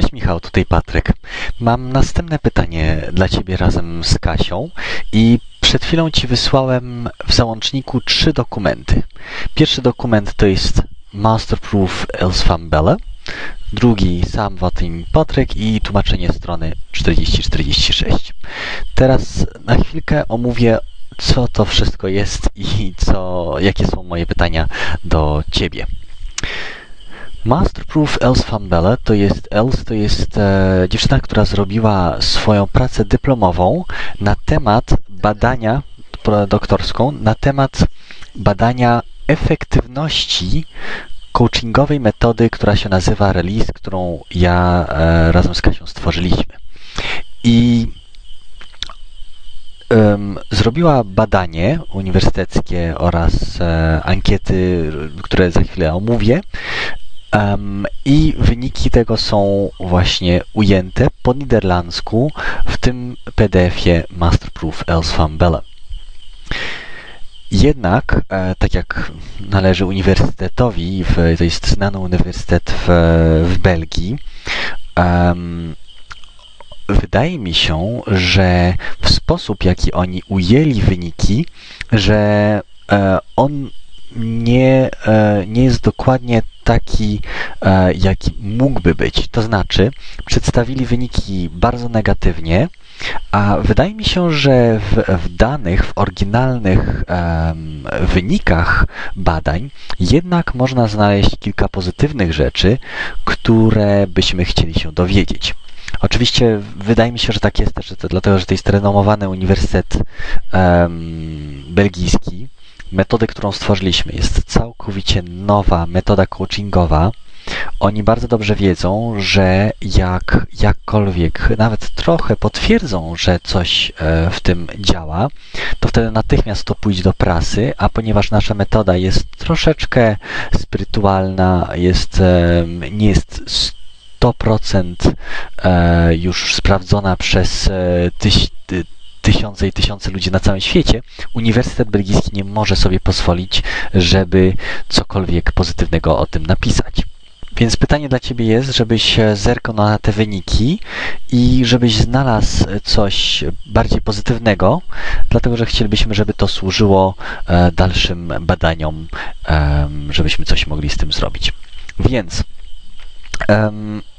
Cześć Michał, tutaj Patryk. Mam następne pytanie dla Ciebie razem z Kasią i przed chwilą Ci wysłałem w załączniku trzy dokumenty. Pierwszy dokument to jest Masterproof Elsfambele, drugi Sam Watim Patryk i tłumaczenie strony 4046. Teraz na chwilkę omówię co to wszystko jest i co, jakie są moje pytania do Ciebie. Masterproof Else Fambele to jest Els to jest e, dziewczyna, która zrobiła swoją pracę dyplomową na temat badania doktorską na temat badania efektywności coachingowej metody, która się nazywa Release, którą ja e, razem z Kasią stworzyliśmy. I zrobiła badanie uniwersyteckie oraz e, ankiety, które za chwilę omówię. Um, I wyniki tego są właśnie ujęte po niderlandzku w tym PDF-ie Masterproof Else van Bellen. Jednak, e, tak jak należy uniwersytetowi, to jest znany uniwersytet w, w Belgii, um, wydaje mi się, że w sposób, jaki oni ujęli wyniki, że e, on nie, e, nie jest dokładnie taki, e, jaki mógłby być. To znaczy, przedstawili wyniki bardzo negatywnie, a wydaje mi się, że w, w danych, w oryginalnych wynikach badań jednak można znaleźć kilka pozytywnych rzeczy, które byśmy chcieli się dowiedzieć. Oczywiście wydaje mi się, że tak jest też dlatego, że to jest renomowany uniwersytet belgijski. Metody, którą stworzyliśmy, jest całkowicie nowa metoda coachingowa. Oni bardzo dobrze wiedzą, że jak jakkolwiek nawet trochę potwierdzą, że coś e, w tym działa, to wtedy natychmiast to pójdzie do prasy, a ponieważ nasza metoda jest troszeczkę spirytualna, jest, nie jest 100% e, już sprawdzona przez e, tyś, tysiące i tysiące ludzi na całym świecie, Uniwersytet Belgijski nie może sobie pozwolić, żeby cokolwiek pozytywnego o tym napisać. Więc pytanie dla Ciebie jest, żebyś zerknął na te wyniki i żebyś znalazł coś bardziej pozytywnego, dlatego że chcielibyśmy, żeby to służyło e, dalszym badaniom, żebyśmy coś mogli z tym zrobić. Więc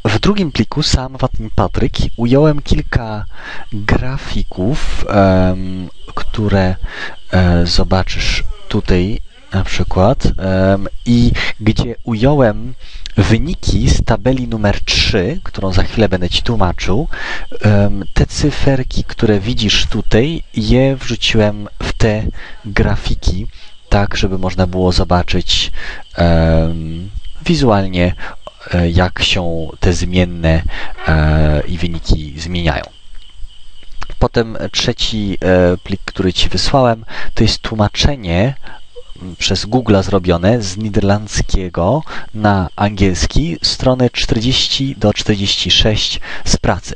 w drugim pliku sam Watin Patryk ująłem kilka grafików, które e, zobaczysz tutaj na przykład i gdzie ująłem wyniki z tabeli numer 3, którą za chwilę będę Ci tłumaczył. Te cyferki, które widzisz tutaj, je wrzuciłem w te grafiki, tak żeby można było zobaczyć wizualnie jak się te zmienne e, i wyniki zmieniają. Potem trzeci e, plik, który Ci wysłałem, to jest tłumaczenie przez Google zrobione z niderlandzkiego na angielski strony 40 do 46 z pracy.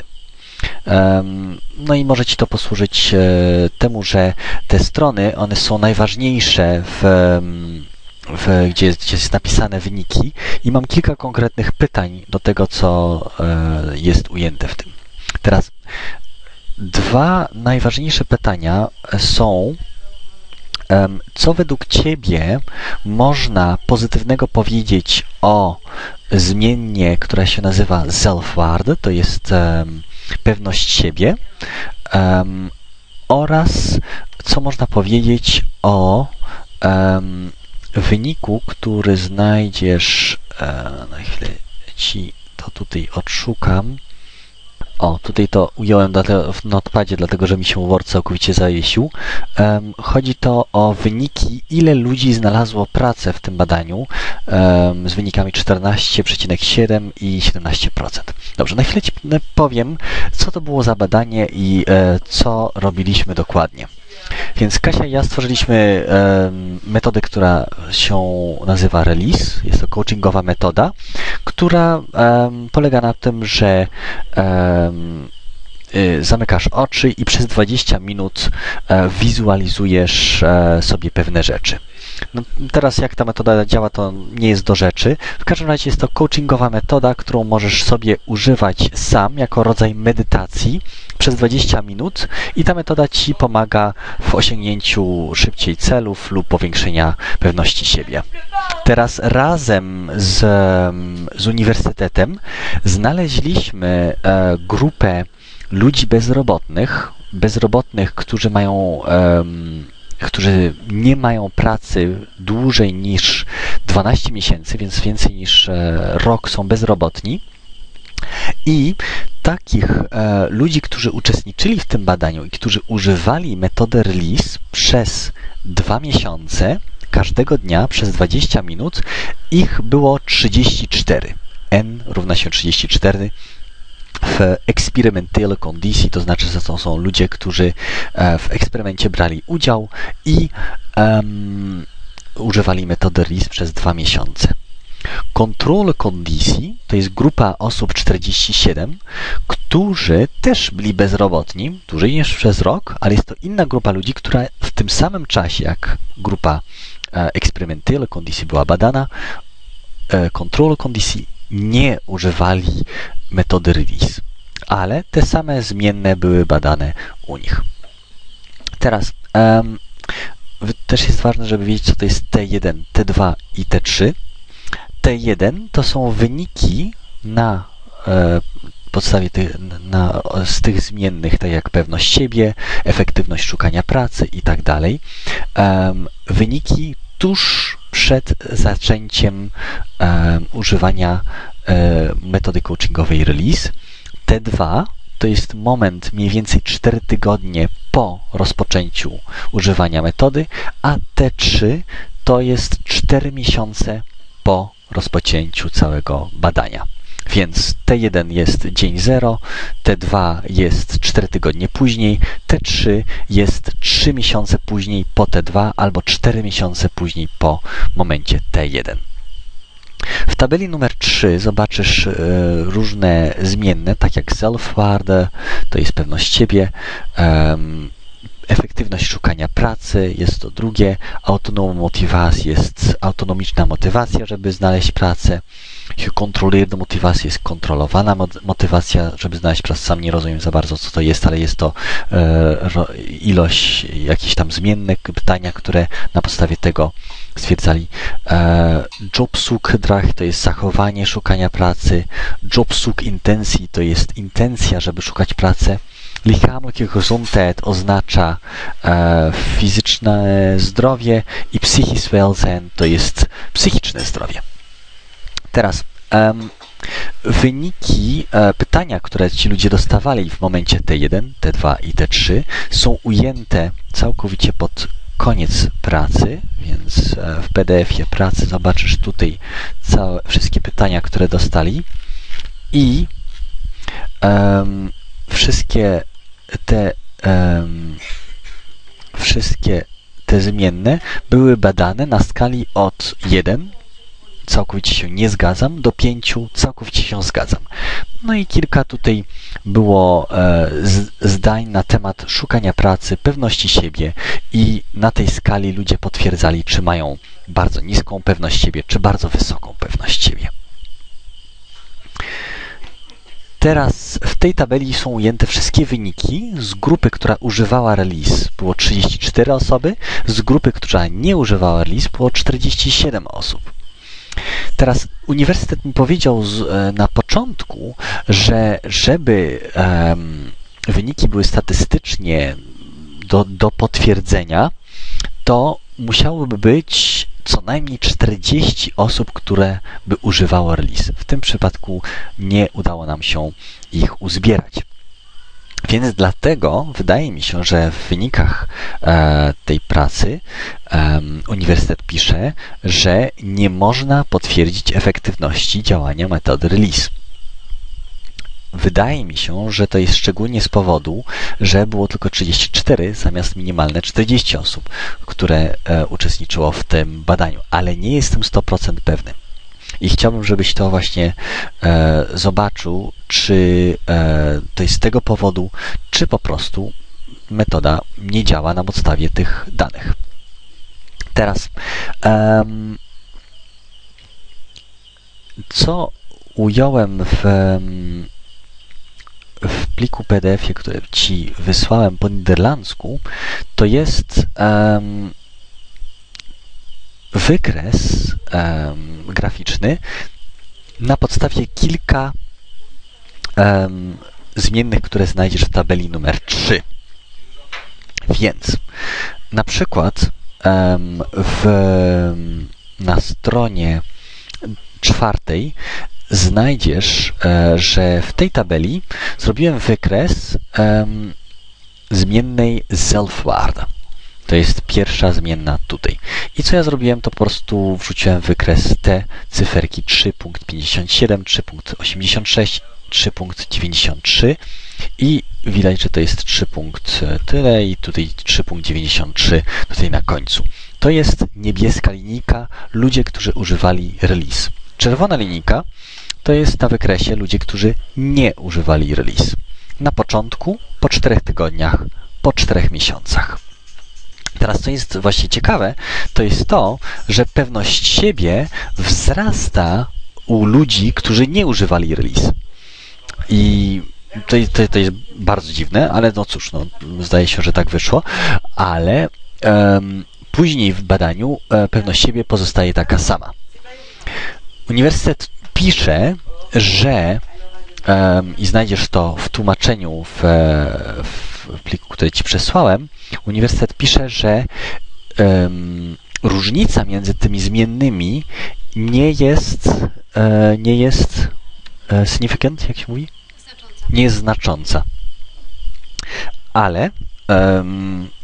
No i może Ci to posłużyć temu, że te strony, one są najważniejsze w w, gdzie, gdzie jest napisane wyniki i mam kilka konkretnych pytań do tego, co e, jest ujęte w tym. Teraz dwa najważniejsze pytania są co według Ciebie można pozytywnego powiedzieć o zmiennie, która się nazywa self-ward, to jest um, pewność siebie, um, oraz co można powiedzieć o um, wyniku, który znajdziesz, e, na chwilę ci to tutaj odszukam. O, tutaj to ująłem w notepadzie, dlatego że mi się Word całkowicie. Um, chodzi to o wyniki, ile ludzi znalazło pracę w tym badaniu z wynikami 14,7 i 17%. Dobrze, na chwilę Ci powiem, co to było za badanie i e, co robiliśmy dokładnie. Więc Kasia i ja stworzyliśmy metodę, która się nazywa Release. Jest to coachingowa metoda, która polega na tym, że y, zamykasz oczy i przez 20 minut e, wizualizujesz e, sobie pewne rzeczy. No, teraz jak ta metoda działa, to nie jest do rzeczy. W każdym razie jest to coachingowa metoda, którą możesz sobie używać sam jako rodzaj medytacji przez 20 minut i ta metoda Ci pomaga w osiągnięciu szybciej celów lub powiększenia pewności siebie. Teraz razem z, z uniwersytetem znaleźliśmy e, grupę ludzi bezrobotnych, bezrobotnych, którzy mają którzy nie mają pracy dłużej niż 12 miesięcy, więc więcej niż e, rok są bezrobotni. I takich e, ludzi, którzy uczestniczyli w tym badaniu i którzy używali metody release przez dwa miesiące, każdego dnia przez 20 minut, ich było 34. N równa się 34 w experimentele condicji, to znaczy, że to są ludzie, którzy e, w eksperymencie brali udział i um, używali metody RIS przez dwa miesiące. Kontrole kondycji to jest grupa osób 47, którzy też byli bezrobotni, dłużej niż przez rok, ale jest to inna grupa ludzi, która w tym samym czasie, jak grupa e, eksperymentyle kondycji była badana, e, kontrole kondycji nie używali metody release, ale te same zmienne były badane u nich. Teraz um, też jest ważne, żeby wiedzieć, co to jest T1, T2 i T3. T1 to są wyniki na e, podstawie tych, na, z tych zmiennych, tak jak pewność siebie, efektywność szukania pracy i tak dalej. Wyniki tuż przed zaczęciem używania metody coachingowej release. T2 to jest moment mniej więcej 4 tygodnie po rozpoczęciu używania metody, a T3 to jest 4 miesiące po rozpoczęciu całego badania. Więc T1 jest dzień 0, T2 jest 4 tygodnie później, T3 jest 3 miesiące później po T2 albo 4 miesiące później po momencie T1. W tabeli numer 3 zobaczysz e, różne zmienne, tak jak self-ward, to jest pewność siebie, efektywność szukania pracy jest to drugie, autonomna motywacja jest autonomiczna motywacja, żeby znaleźć pracę, kontrolujemy motywacja jest kontrolowana motywacja, żeby znaleźć pracę. Sam nie rozumiem za bardzo, co to jest, ale jest to e, ilość jakichś tam zmiennych pytania, które na podstawie tego stwierdzali. E, Jobsuk-drach to jest zachowanie szukania pracy. Jobsuk intensji to jest intencja, żeby szukać pracy. Lichamliche Gesundheit oznacza e, fizyczne zdrowie i psychisch Welzijn to jest psychiczne zdrowie. Teraz um, wyniki e, pytania, które ci ludzie dostawali w momencie T1, T2 i T3 są ujęte całkowicie pod koniec pracy, więc e, w PDF-ie pracy zobaczysz tutaj całe, wszystkie pytania, które dostali i wszystkie te um, wszystkie te zmienne były badane na skali od 1 całkowicie się nie zgadzam, do pięciu całkowicie się zgadzam. No i kilka tutaj było e, zdań na temat szukania pracy, pewności siebie i na tej skali ludzie potwierdzali, czy mają bardzo niską pewność siebie, czy bardzo wysoką pewność siebie. Teraz w tej tabeli są ujęte wszystkie wyniki z grupy, która używała release. Było 34 osoby, z grupy, która nie używała release było 47 osób. Teraz uniwersytet mi powiedział z, e, na początku, że żeby um, wyniki były statystycznie do, do potwierdzenia, to musiałoby być co najmniej 40 osób, które by używało release. W tym przypadku nie udało nam się ich uzbierać. Więc dlatego wydaje mi się, że w wynikach e, tej pracy e, uniwersytet pisze, że nie można potwierdzić efektywności działania metody release. Wydaje mi się, że to jest szczególnie z powodu, że było tylko 34 zamiast minimalne 40 osób, które e, uczestniczyło w tym badaniu, ale nie jestem 100% pewny. I chciałbym, żebyś to właśnie e, zobaczył, czy e, to jest z tego powodu, czy po prostu metoda nie działa na podstawie tych danych. Teraz, um, co ująłem w, w pliku PDF, który Ci wysłałem po niderlandzku, to jest um, wykres um, graficzny na podstawie kilka um, zmiennych, które znajdziesz w tabeli numer 3. Więc na przykład w, na stronie czwartej znajdziesz, e, że w tej tabeli zrobiłem wykres zmiennej self-ward. To jest pierwsza zmienna tutaj. I co ja zrobiłem, to po prostu wrzuciłem wykres te cyferki 3.57, 3.86, 3.93 i widać, że to jest 3 punkt tyle i tutaj 3.93 tutaj na końcu. To jest niebieska linijka, ludzie, którzy używali release. Czerwona linijka to jest na wykresie ludzie, którzy nie używali release. Na początku, po 4 tygodniach, po 4 miesiącach. Teraz, co jest właśnie ciekawe, to jest to, że pewność siebie wzrasta u ludzi, którzy nie używali release. I to, to, to jest bardzo dziwne, ale no cóż, no, zdaje się, że tak wyszło, ale um, później w badaniu e, pewność siebie pozostaje taka sama. Uniwersytet pisze, że um, i znajdziesz to w tłumaczeniu w, w pliku, który ci przesłałem, uniwersytet pisze, że um, różnica między tymi zmiennymi nie jest, e, nie jest e, significant, jak się mówi? Znacząca. Nie jest znacząca. Ale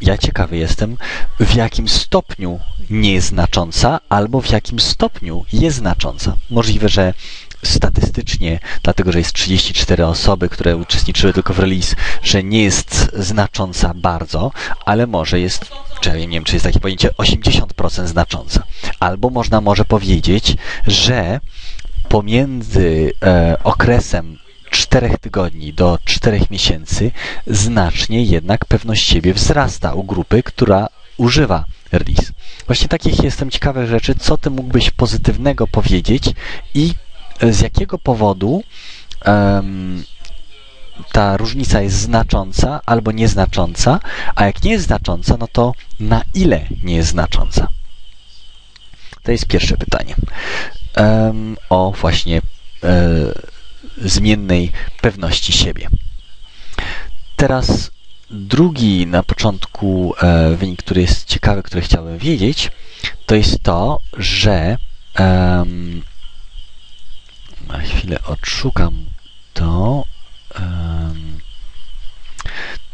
ja ciekawy jestem, w jakim stopniu nie jest znacząca, albo w jakim stopniu jest znacząca. Możliwe, że statystycznie, dlatego że jest 34 osoby, które uczestniczyły tylko w release, że nie jest znacząca bardzo, ale może jest, czy ja nie wiem, czy jest takie pojęcie 80% znacząca. Albo można może powiedzieć, że pomiędzy e, okresem 4 tygodni do 4 miesięcy znacznie jednak pewność siebie wzrasta u grupy, która używa release. Właśnie takich jestem ciekawych rzeczy, co ty mógłbyś pozytywnego powiedzieć i z jakiego powodu um, ta różnica jest znacząca albo nieznacząca, a jak nie jest znacząca, no to na ile nie jest znacząca? To jest pierwsze pytanie. Um, o właśnie e, zmiennej pewności siebie. Teraz drugi na początku e, wynik, który jest ciekawy, który chciałbym wiedzieć, to jest to, że um, na chwilę odszukam to.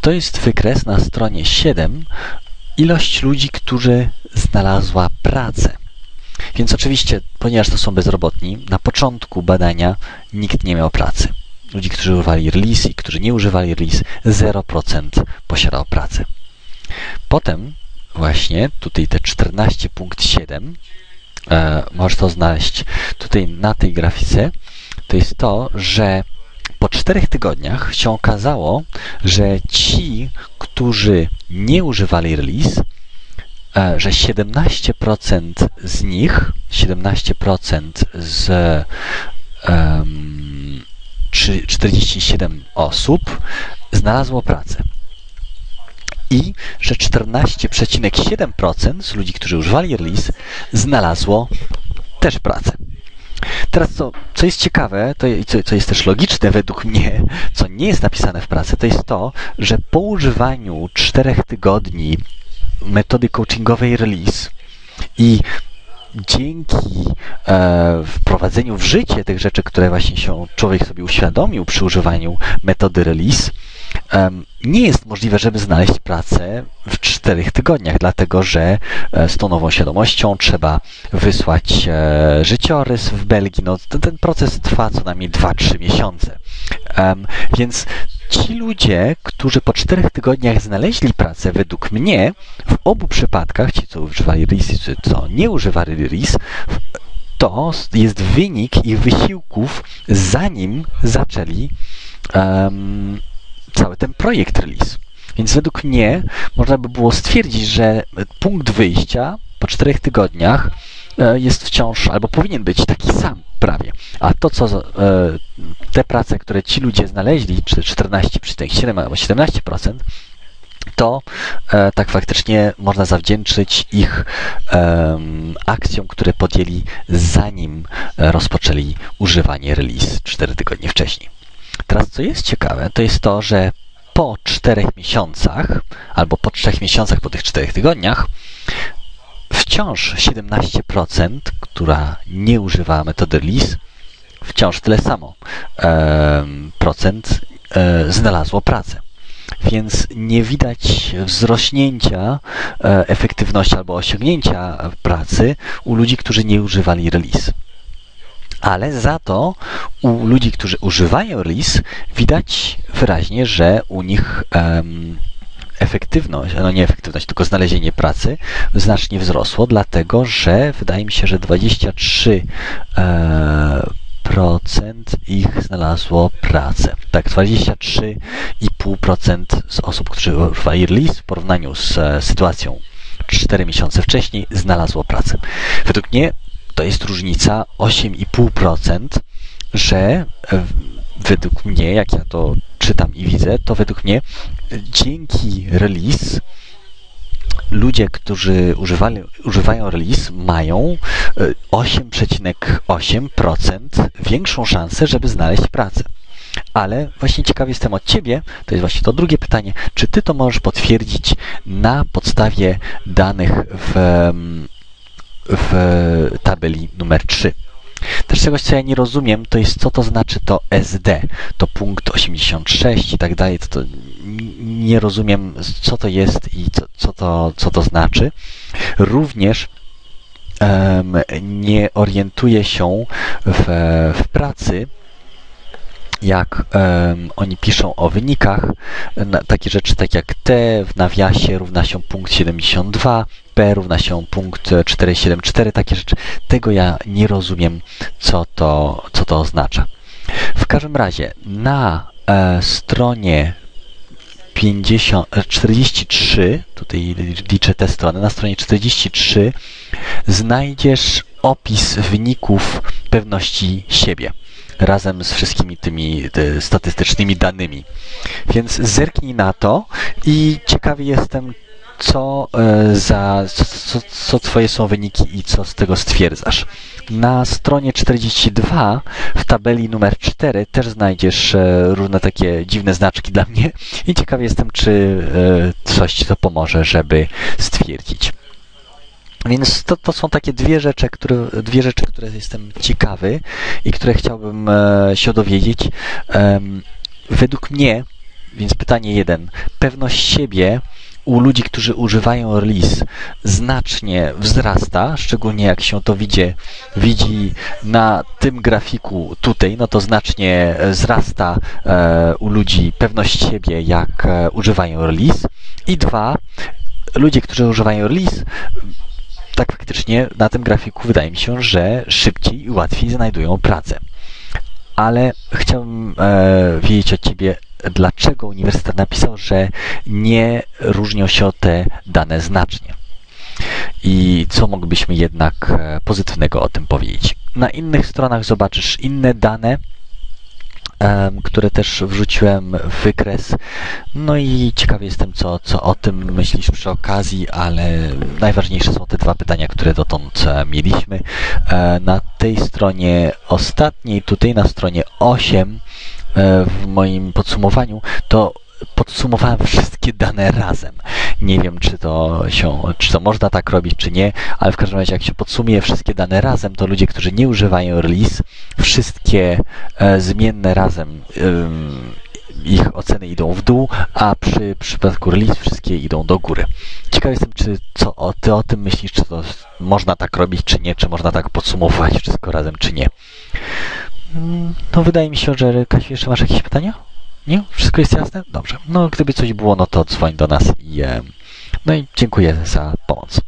To jest wykres na stronie 7. Ilość ludzi, którzy znalazła pracę. Więc oczywiście, ponieważ to są bezrobotni, na początku badania nikt nie miał pracy. Ludzi, którzy używali release i którzy nie używali release, 0% posiadał pracę. Potem właśnie tutaj te 14.7 e, możesz to znaleźć tutaj na tej grafice, to jest to, że po czterech tygodniach się okazało, że ci, którzy nie używali release, że 17% z nich, 17% z um, 47 osób znalazło pracę. I że 14,7% z ludzi, którzy używali release, znalazło też pracę. Teraz co, co jest ciekawe, to, co, co jest też logiczne według mnie, co nie jest napisane w pracy, to jest to, że po używaniu czterech tygodni metody coachingowej release i dzięki e, wprowadzeniu w życie tych rzeczy, które właśnie się człowiek sobie uświadomił przy używaniu metody release, nie jest możliwe, żeby znaleźć pracę w czterech tygodniach, dlatego że e, z tą nową świadomością trzeba wysłać e, życiorys w Belgii. No, ten proces trwa co najmniej 2-3 miesiące. Więc ci ludzie, którzy po czterech tygodniach znaleźli pracę, według mnie, w obu przypadkach, ci co używali RIS i ci co nie używali RIS, to jest wynik ich wysiłków, zanim zaczęli um, cały ten projekt release. Więc według mnie można by było stwierdzić, że punkt wyjścia po czterech tygodniach jest wciąż, albo powinien być taki sam prawie. A to, co e, te prace, które ci ludzie znaleźli, czy 14,7 albo 17%, to e, tak faktycznie można zawdzięczyć ich e, akcjom, które podjęli zanim rozpoczęli używanie release 4 tygodnie wcześniej. Teraz co jest ciekawe, to jest to, że po 4 miesiącach, albo po 3 miesiącach po tych 4 tygodniach, wciąż 17%, która nie używała metody release, wciąż tyle samo e, procent e, znalazło pracę. Więc nie widać wzrośnięcia e, efektywności albo osiągnięcia pracy u ludzi, którzy nie używali release. Ale za to u ludzi, którzy używają release, widać wyraźnie, że u nich um, efektywność, no nie efektywność, tylko znalezienie pracy znacznie wzrosło, dlatego że wydaje mi się, że 23 e, procent ich znalazło pracę. Tak, 23,5% z osób, które używali release w porównaniu z e, sytuacją 4 miesiące wcześniej znalazło pracę. Według mnie to jest różnica 8,5%, że e, według mnie, jak ja to czytam i widzę, to według mnie dzięki release ludzie, którzy używali, używają release, mają 8,8% e, większą szansę, żeby znaleźć pracę. Ale właśnie ciekaw jestem od Ciebie, to jest właśnie to drugie pytanie, czy Ty to możesz potwierdzić na podstawie danych w, w tabeli numer 3? Też czegoś, co ja nie rozumiem, to jest co to znaczy to SD, to punkt 86 i tak dalej, to, to nie rozumiem, co to jest i co, co, to, co to znaczy. Również um, nie orientuję się w, w pracy, jak um, oni piszą o wynikach, na, takie rzeczy tak jak T w nawiasie równa się punkt 72, P równa się punkt 474, takie rzeczy. Tego ja nie rozumiem, co to, co to oznacza. W każdym razie na e, stronie 50, 43, e, tutaj liczę te strony, na stronie 43 znajdziesz opis wyników pewności siebie razem z wszystkimi tymi statystycznymi danymi. Więc zerknij na to i ciekawy jestem, co, e, za, co, co, Twoje są wyniki i co z tego stwierdzasz. Na stronie 42 w tabeli numer 4 też znajdziesz e, różne takie dziwne znaczki dla mnie i ciekawy jestem, czy e, coś Ci to pomoże, żeby stwierdzić. Więc to, to są takie dwie rzeczy, które, dwie rzeczy, które jestem ciekawy i które chciałbym się dowiedzieć. Według mnie, więc pytanie jeden, pewność siebie u ludzi, którzy używają release znacznie wzrasta, szczególnie jak się to widzi, widzi na tym grafiku tutaj, no to znacznie wzrasta e, u ludzi pewność siebie, jak e, używają release. I dwa, ludzie, którzy używają release, tak faktycznie na tym grafiku wydaje mi się, że szybciej i łatwiej znajdują pracę. Ale chciałbym e, wiedzieć od Ciebie, dlaczego uniwersytet napisał, że nie różnią się te dane znacznie. I co moglibyśmy jednak e, pozytywnego o tym powiedzieć? Na innych stronach zobaczysz inne dane, które też wrzuciłem w wykres. No i ciekawy jestem, co, co o tym myślisz przy okazji, ale najważniejsze są te dwa pytania, które dotąd e, mieliśmy. E, na tej stronie ostatniej, tutaj na stronie 8 E, w moim podsumowaniu, to podsumowałem wszystkie dane razem. Nie wiem, czy to się, czy to można tak robić, czy nie, ale w każdym razie, jak się podsumuje wszystkie dane razem, to ludzie, którzy nie używają release, wszystkie e, zmienne razem ich oceny idą w dół, a przy przypadku release wszystkie idą do góry. Ciekaw jestem, czy co o, ty o tym myślisz, czy to można tak robić, czy nie, czy można tak podsumować wszystko razem, czy nie. No wydaje mi się, że Kasiu, jeszcze masz jakieś pytania? Nie? Wszystko jest jasne? Dobrze. No gdyby coś było, no to dzwoń do nas i no i dziękuję za pomoc.